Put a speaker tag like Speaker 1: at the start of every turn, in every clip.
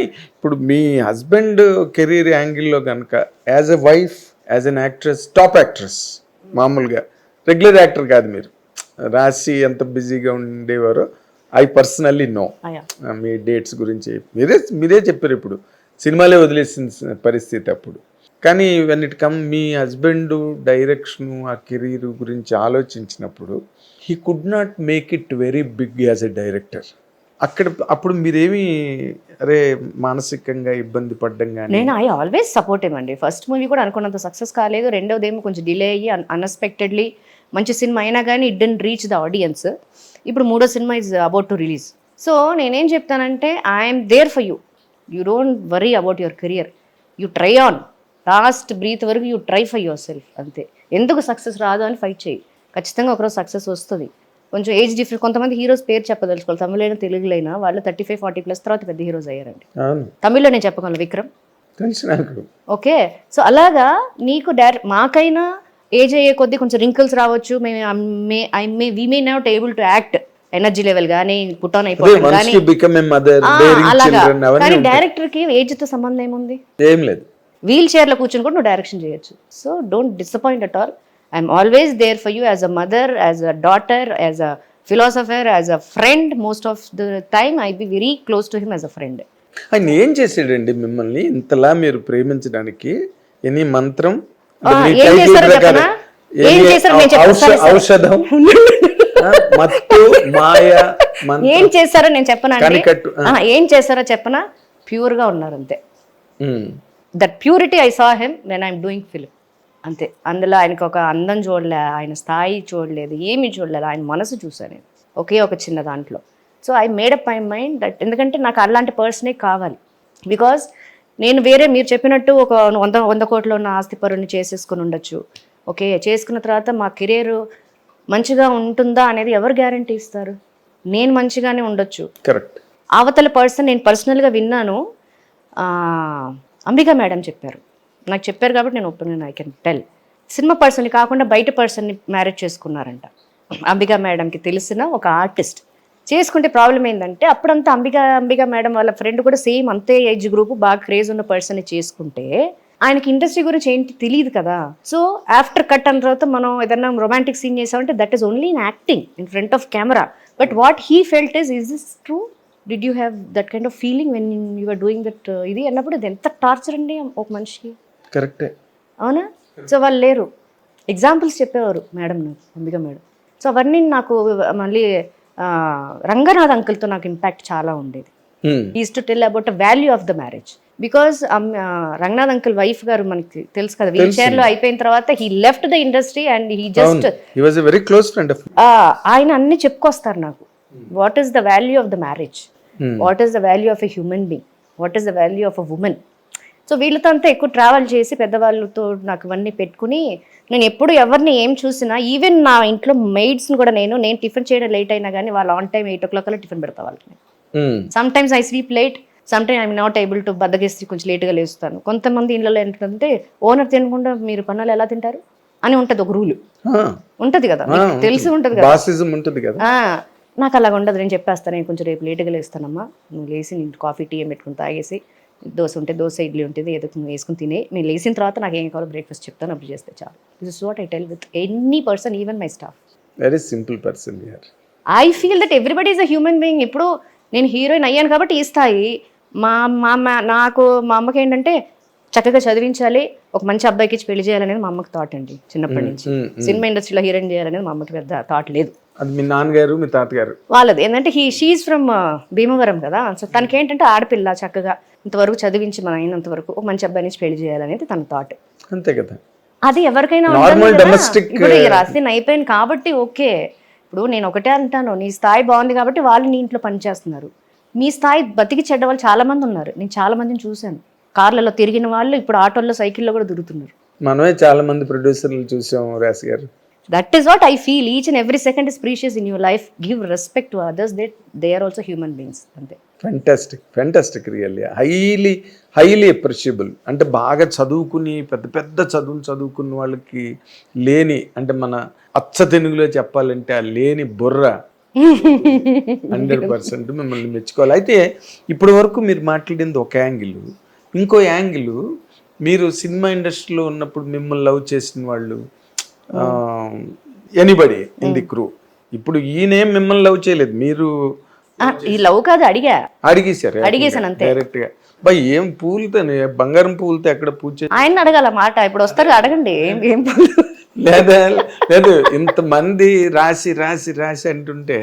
Speaker 1: కానీ ఇప్పుడు మీ husband career యాంగిల్లో కనుక as a wife as an actress top actress మామూలుగా రెగ్యులర్ యాక్టర్ కాదు మీరు. రాసి ఎంత బిజీగా ఉండేవారో ఐ పర్సనల్లీ నో.
Speaker 2: అయ్యా
Speaker 1: మీ డేట్స్ గురించి మీరే మీరే చెప్పారు ఇప్పుడు. సినిమాలే వదిలేసిన పరిస్థితి అప్పుడు. కానీ వెన్ ఇట్ కమ్ మీ హస్బెండ్ డైరెక్షన్ ఆ కెరీర్ గురించి ఆలోచించినప్పుడు he could not make it very big as a director అక్కడ అప్పుడు మీరేమి అరే మానసికంగా ఇబ్బంది పడ్డం కానీ
Speaker 2: నేను ఐ ఆల్వేస్ సపోర్టివ్ అండి. ఫస్ట్ మూవీ కూడా అనుకున్నంత సక్సెస్ కాలేదు. రెండోది ఏమో కొంచెం డిలే అయ్యి అన్ఎక్స్పెక్టెడ్లీ మంచి సినిమా అయినా కానీ it didn't reach the audience ఇప్పుడు మూడో cinema is about to release so నేనేం చెప్తానంటే I'm there for you you don't worry about your career you try on last breath వరకు you try for yourself అంతే. ఎందుకు success రాదు అని fight చేయి. ఖచ్చితంగా ఒకరోజు సక్సెస్ వస్తుంది. కొంచెం ఏజ్ డిఫరెన్స్ కొంతమంది హీరోస్ పేరు చెప్పదలుచుకోవాలి. తమిళైనా తెలుగులైనా వాళ్ళు థర్టీ ఫైవ్ ఫార్టీ ప్లస్ తర్వాత పెద్ద హీరోస్ అయ్యారండి. తమిళ్ళో నేను చెప్పగలను విక్రమ్?
Speaker 1: తెలుసు నాకు.
Speaker 2: ఓకే. సో అలాగా నీకు డైరెక్ట్ మాకైనా ఏజ్ అయ్యే కొద్దీ కొంచెం రింకిల్స్ రావచ్చు. మేము may I may we may not able to act energy level కానీ పుట్ ఆన్ అయిపోవడం అలాగా. కానీ. డైరెక్టర్కి ఏజ్తో సంబంధం ఏముంది?
Speaker 1: ఏం లేదు.
Speaker 2: వీల్ చైర్లో కూర్చొని కూడా నువ్వు డైరెక్షన్ చేయొచ్చు. So don't disappoint at all I'm always there for you as a mother as a daughter as a philosopher as a friend most of the time I be very close to him as a friend
Speaker 1: ఆయన ఏం చేసాడండి మిమ్మల్ని ఇంతలా మీరు ప్రేమించడానికి? Any మంత్రం. ఔషధం? మత్తు మాయ
Speaker 2: ఏం చేశారో నేను చెప్పనా ఏం చేశారో చెప్పనా? ప్యూర్గా ఉన్నారు అంతే that purity I saw him when I'm doing film అంతే. అందులో ఆయనకు ఒక అందం చూడలే ఆయన స్థాయి చూడలేదు ఏమీ చూడలేదు ఆయన మనసు చూసాను నేను ఒకే ఒక చిన్న దాంట్లో. So I made up my mind that ఎందుకంటే నాకు అలాంటి పర్సనే కావాలి. బికాజ్ నేను వేరే మీరు చెప్పినట్టు ఒక వంద వంద కోట్ల ఉన్న ఆస్తి పరుని చేసేసుకుని ఉండొచ్చు. ఓకే చేసుకున్న తర్వాత మా కెరీర్ మంచిగా ఉంటుందా అనేది ఎవరు గ్యారంటీ ఇస్తారు? నేను మంచిగానే ఉండొచ్చు.
Speaker 1: కరెక్ట్
Speaker 2: అవతల పర్సన్ నేను పర్సనల్గా విన్నాను. అంబికా మేడం చెప్పారు. నాకు చెప్పారు కాబట్టి నేను ఒప్పుకున్నాను ఐ కెన్ టెల్. సినిమా పర్సన్ని కాకుండా బయట పర్సన్ని మ్యారేజ్ చేసుకున్నారంట. అంబికా మేడంకి తెలిసిన ఒక ఆర్టిస్ట్. చేసుకుంటే ప్రాబ్లం ఏంటంటే అప్పుడంతా అంబికా అంబికా మేడం వాళ్ళ ఫ్రెండ్ కూడా సేమ్ అంతే ఏజ్ గ్రూప్ బాగా క్రేజ్ ఉన్న పర్సన్ని చేసుకుంటే ఆయనకి ఇండస్ట్రీ గురించి ఏంటి తెలియదు కదా. సో ఆఫ్టర్ కట్ అన్న తర్వాత మనం ఏదైనా రొమాంటిక్ సీన్ చేసామంటే that is only in acting in front of camera. But what he felt is is this true? Did you have that kind of feeling when you are doing that ఇది అన్నప్పుడు ఇది ఎంత torture అండి ఒక మనిషికి?
Speaker 1: కరెక్టే.
Speaker 2: అవునా? సో వాళ్ళు లేరు. ఎగ్జాంపుల్స్ చెప్పేవారు మేడం నాకు అంబిక మేడం. సో అవన్నీ నాకు మళ్ళీ రంగనాథ్ అంకుల్తో నాకు ఇంపాక్ట్ చాలా ఉండేది. Is to tell about value of the marriage because Ranganath uncle wife గారు మనకి తెలుసు కదా వీల్ చైర్లో అయిపోయిన తర్వాత he left the industry and he just
Speaker 1: very close friend
Speaker 2: ఆయన అన్ని చెప్పుకొస్తారు నాకు. What is the value of the marriage what is the value of a human being what is the value of a woman so వీళ్ళతో అంతా ఎక్కువ travel చేసి పెద్దవాళ్ళతో నాకు ఇవన్నీ పెట్టుకుని నేను ఎప్పుడు ఎవరిని ఏం చూసినా ఈవెన్ నా ఇంట్లో మెయిడ్స్ని కూడా నేను నేను టిఫిన్ చేయడం లేట్ అయినా కానీ వాళ్ళు on time eight o'clock అలా టిఫిన్ పెడతా వాళ్ళకి sometimes I sleep late some time I'm not able to బద్దగేసి కొంచెం లేట్గా లేస్తాను. కొంతమంది ఇళ్ళలో ఏంటంటే ఓనర్ తినకుండా మీరు పన్నాలు ఎలా తింటారు? అని ఉంటుంది ఒక రూల్ ఉంటది కదా తెలిసి ఉంటది. కదా. నాకు అలాగ ఉండదు నేను చెప్పేస్తాను నేను కొంచెం రేపు లేట్గా లేస్తానమ్మా. నువ్వు లేచి నేను కాఫీ టీ ఏం పెట్టుకుని తాగేసి దోశ ఉంటే దోశ ఇడ్లీ ఉంటుంది ఏదో వేసుకుని తినే. నేను లేచిన తర్వాత నాకు ఏం కావాలో బ్రేక్ఫాస్ట్ చెప్తాను అప్పుడు చేస్తే చాలు. This is what I tell with any person even my staff
Speaker 1: very simple person
Speaker 2: I feel that everybody is a human being ఇప్పుడు నేను హీరోయిన్ అయ్యాను కాబట్టి ఈ స్థాయి. మా మా నాకు మా అమ్మకి ఏంటంటే చక్కగా చదివించాలి ఒక మంచి అబ్బాయికి పెళ్ళి చేయాలనేది మా అమ్మకి థాట్ అండి చిన్నప్పటి నుంచి.
Speaker 1: mm,
Speaker 2: సినిమా ఇండస్ట్రీలో హీరోయిన్ చేయాలనేది మా అమ్మకి పెద్ద థాట్ లేదు.
Speaker 1: అది మీ నాన్నగారు మీ తాతగారు.
Speaker 2: వాళ్ళది. ఏంటంటే హీ షీఈ్ ఫ్రమ్ భీమవరం కదా. సో తనకి ఏంటంటే ఆడపిల్ల చక్కగా ఇంతవరకు చదివించి మన అయినంత వరకు ఒక మంచి అబ్బాయి నుంచి పెళ్ళి చేయాలనేది తన థాట్
Speaker 1: అంతే కదా.
Speaker 2: అది ఎవరికైనా ఇప్పుడు ఈ రాసి అయిపోయింది కాబట్టి ఓకే. ఇప్పుడు నేను ఒకటే అంటాను నీ స్థాయి బాగుంది కాబట్టి వాళ్ళు నీ ఇంట్లో పనిచేస్తున్నారు మీ స్థాయి బతికి చెడ్డ వాళ్ళు చాలా మంది ఉన్నారు. నేను చాలా మందిని చూశాను. కార్లలో తిరిగిన వాళ్ళు ఇప్పుడు ఆటోల్లో సైకిల్లో కూడా దొరుకుతున్నారు
Speaker 1: మనమే చాలా మంది ప్రొడ్యూసర్లు చూసాం రాసి గారు.
Speaker 2: That is what I feel each and every second is precious in your life give respect to others they they are also human beings అంతే
Speaker 1: fantastic fantastic really highly highly appreciable అంటే బాగా చదువుకుని పెద్ద పెద్ద చదువులు చదువుకున్న వాళ్ళకి లేని అంటే మన అచ్చ తెలుగులో చెప్పాలంటే ఆ లేని బుర్ర హండ్రెడ్ పర్సెంట్ మిమ్మల్ని మెచ్చుకోవాలి. అయితే ఇప్పటి వరకు మీరు మాట్లాడింది ఒక యాంగిల్. ఇంకో యాంగిల్ మీరు సినిమా ఇండస్ట్రీలో ఉన్నప్పుడు మిమ్మల్ని లవ్ చేసిన వాళ్ళు ఎనీబడి ఇన్ ది క్రూ ఇప్పుడు ఈయనేం మిమ్మల్ని లవ్ చేయలేదు. మీరు
Speaker 2: ఈ లవ్ కాదు అడిగా.
Speaker 1: అడిగేశారు
Speaker 2: అడిగేశాను అంతే.
Speaker 1: డైరెక్ట్గా బా ఏం పూలతో బంగారం పూలతో ఎక్కడ పూజ
Speaker 2: ఆయన అడగాల మాట. ఇప్పుడు వస్తారు అడగండి ఏం పనులు?
Speaker 1: లేదా లేదు ఇంతమంది రాసి రాసి రాసి అంటుంటే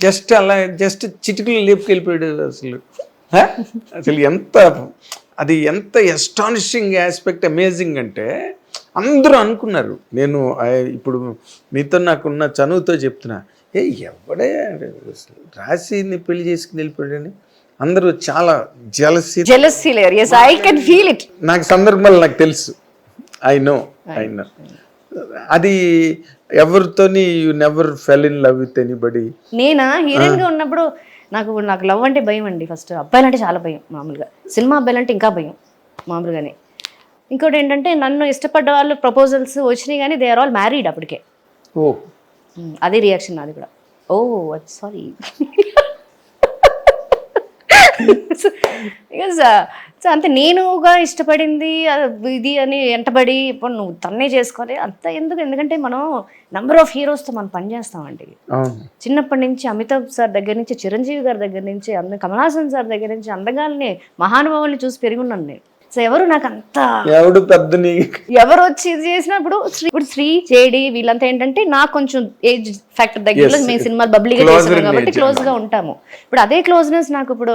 Speaker 1: జస్ట్ అలా జస్ట్ చిటికలు లేపుకెళ్ళిపోయాడు అసలు? అసలు ఎంత అది ఎంత ఎస్టానిషింగ్ ఆస్పెక్ట్ అమేజింగ్ అంటే అందరూ అనుకున్నారు. నేను ఇప్పుడు మీతో నాకున్న చనువుతో చెప్తున్నా. ఏ ఎవడే రాసిని పెళ్ళి చేసుకుని వెళ్ళిపోయాడని? అందరూ చాలా jealousy
Speaker 2: yes I can feel it
Speaker 1: నాకు సందర్భాలు నాకు తెలుసు. ఐ నో ఐ నో అది ఎవరితోని you never fell in love with anybody
Speaker 2: నేనా? హీరోయిన్గా ఉన్నప్పుడు నాకు నాకు లవ్ అంటే భయం అండి ఫస్ట్. అబ్బాయిలంటే చాలా భయం మామూలుగా. సినిమా అబ్బాయిలంటే ఇంకా భయం మామూలుగానే. ఇంకోటి ఏంటంటే నన్ను ఇష్టపడ్డ వాళ్ళు ప్రపోజల్స్ వచ్చినాయి కానీ దే ఆర్ ఆల్ మ్యారీడ్ అప్పటికే.
Speaker 1: ఓ.
Speaker 2: అదే రియాక్షన్ నాది కూడా. ఓ సారీ బికాజ్ సో అంతే నేనుగా ఇష్టపడింది ఇది అని వెంటబడి ఇప్పుడు నువ్వు తన్నే చేసుకోవాలి అంత ఎందుకు? ఎందుకంటే మనం నెంబర్ ఆఫ్ హీరోస్తో మనం పనిచేస్తామండి చిన్నప్పటి నుంచి అమితాబ్ సార్ దగ్గర నుంచి చిరంజీవి గారి దగ్గర నుంచి అంద కమలాసన్ సార్ దగ్గర నుంచి అందగాల్ని మహానుభావుల్ని చూసి పెరిగి ఉన్నాను నేను. సో ఎవరు నాకు అంత
Speaker 1: ఎవడు పెద్ద
Speaker 2: ఎవరు వచ్చి ఇది చేసినప్పుడు శ్రీ ఇప్పుడు శ్రీ జేడి వీళ్ళంతా ఏంటంటే నాకు కొంచెం ఏజ్ ఫ్యాక్టర్ దగ్గరలో. మేము సినిమాలు బబ్లీగా
Speaker 1: in
Speaker 2: కాబట్టి క్లోజ్గా ఉంటాము. ఇప్పుడు అదే క్లోజ్నెస్ నాకు ఇప్పుడు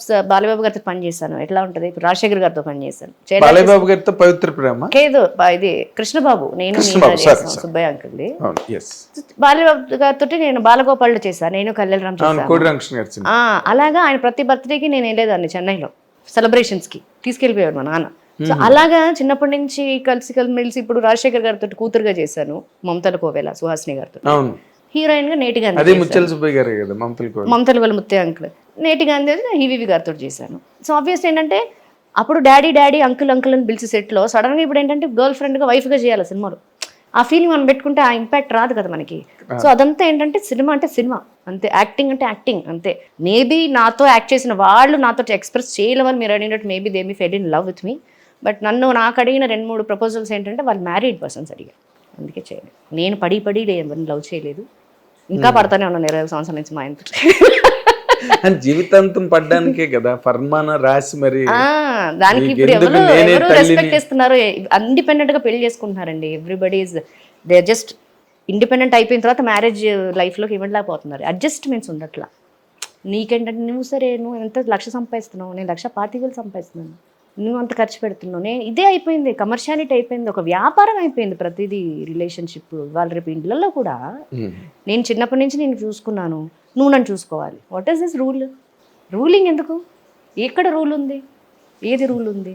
Speaker 2: స- బాలయ్యబాబు గారితో పని చేశాను ఎట్లా ఉంటది? ఇప్పుడు రాజశేఖర్ గారితో పని చేశాను
Speaker 1: గారితో పవిత్ర ప్రేమ?
Speaker 2: కేదు బా- ఇది కృష్ణబాబు. నేను. సుబ్బయ్య అంకుల్ది.
Speaker 1: ఎస్
Speaker 2: బాలయ్యబాబు గారితో నేను బాలగోపాల్లో చేశాను. నేను చేశాను.
Speaker 1: సినిమా.
Speaker 2: ఆ, అలాగా ఆయన ప్రతి బర్త్డేకి నేను వెళ్ళేదాన్ని చెన్నైలో. సెలబ్రేషన్స్కి తీసుకెళ్ళిపోయాడు మా నాన్న. సో అలాగా చిన్నప్పటి నుంచి కలిసి కలిసి ఇప్పుడు రాజశేఖర్ గారితో కూతురుగా చేశాను మమతల కోవేల సుహాసిని గారితో హీరోయిన్గా నేటి గాంధీ
Speaker 1: అదే ముచ్చల సుబ్బయ్య గారే కదా మమతల
Speaker 2: ముత్తే అంకుల్. నేటి గాంధీ హివివి గారితో చేశాను. సో ఆబ్వియస్ ఏంటంటే అప్పుడు డాడీ డాడీ అంకుల్ అంకుల్ అని పిలిచి సెట్లో సడన్గా ఇప్పుడు ఏంటంటే గర్ల్ ఫ్రెండ్గా వైఫ్గా చేయాలి సినిమాలో. ఆ ఫీలింగ్ మనం పెట్టుకుంటే ఆ ఇంపాక్ట్ రాదు కదా మనకి. సో అదంతా ఏంటంటే సినిమా అంటే సినిమా. అంతే. యాక్టింగ్ అంటే యాక్టింగ్ అంతే. మేబీ నాతో యాక్ట్ చేసిన వాళ్ళు నాతో ఎక్స్ప్రెస్ చేయలేమని మీరు అడిగినట్టు maybe they me fell in love with me but నన్ను నాకు అడిగిన రెండు మూడు ప్రపోజల్స్ ఏంటంటే వాళ్ళు మ్యారీడ్ పర్సన్స్ అడిగారు. అందుకే చేయలేదు. నేను పడి పడి ఎవరిని లవ్ చేయలేదు. ఇంకా పడతానే ఉన్నాను ఇరవై సంవత్సరాల నుంచి మా ఇంత
Speaker 1: జీవితాంతం పడ్డానికే కదా. ఫర్మానా రాసి మరి
Speaker 2: దానికి ఇప్పుడు ఎవరు ఎవరు? రెస్పెక్ట్ ఇస్తున్నారు ఇండిపెండెంట్గా పెళ్ళి చేసుకుంటున్నారండి. Everybody is they just independent అయిపోయిన తర్వాత మ్యారేజ్ లైఫ్లోకి ఇవ్వలేకపోతున్నారు అడ్జస్ట్మెంట్స్ ఉండట్లా. నీకేంటంటే నువ్వు సరే నువ్వు ఎంత లక్ష సంపాదిస్తున్నావు? నేను లక్ష పాతికలు సంపాదిస్తున్నాను. నువ్వు అంత ఖర్చు పెడుతున్నావు. నేను ఇదే అయిపోయింది. కమర్షియాలిటీ అయిపోయింది. ఒక వ్యాపారం అయిపోయింది ప్రతిదీ రిలేషన్షిప్ వాళ్ళ రేపు ఇండ్లలో కూడా. నేను చిన్నప్పటి నుంచి నేను చూసుకున్నాను. నువ్వు నన్ను చూసుకోవాలి. What is this rule ruling ఎందుకు? ఎక్కడ రూల్ ఉంది? ఏది రూల్ ఉంది?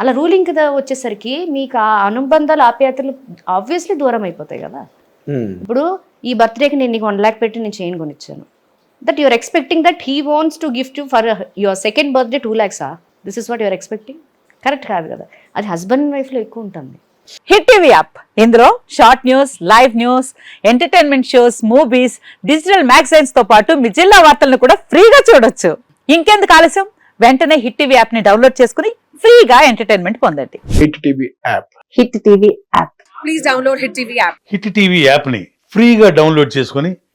Speaker 2: అలా రూలింగ్ కదా వచ్చేసరికి మీకు ఆ అనుబంధాలు ఆప్యాయతలు ఆబ్వియస్లీ దూరం అయిపోతాయి కదా. ఇప్పుడు ఈ బర్త్డేకి నేను నీకు వన్ ల్యాక్ పెట్టి నేను chain కొనిచ్చాను. That your expecting that he wants to gift you for your second birthday two ల్యాక్సా this is what your expecting correct కాదు కదా. అది హస్బెండ్ అండ్ వైఫ్లో ఎక్కువ ఉంటుంది.
Speaker 3: హిట్ టీవీ యాప్ ఇందులో short news live news entertainment shows movies digital మ్యాగజైన్స్తో పాటు మీ జిల్లా వార్తలను కూడా ఫ్రీగా చూడొచ్చు. ఇంకెందుకు ఆలస్యం? వెంటనే హిట్ టీవీ యాప్ని డౌన్లోడ్ చేసుకుని ఫ్రీగా ఎంటర్టైన్మెంట్ పొందండి.
Speaker 4: Hit TV app
Speaker 3: hit TV app
Speaker 5: hit TV యాప్ని ఫ్రీగా డౌన్లోడ్ చేసుకొని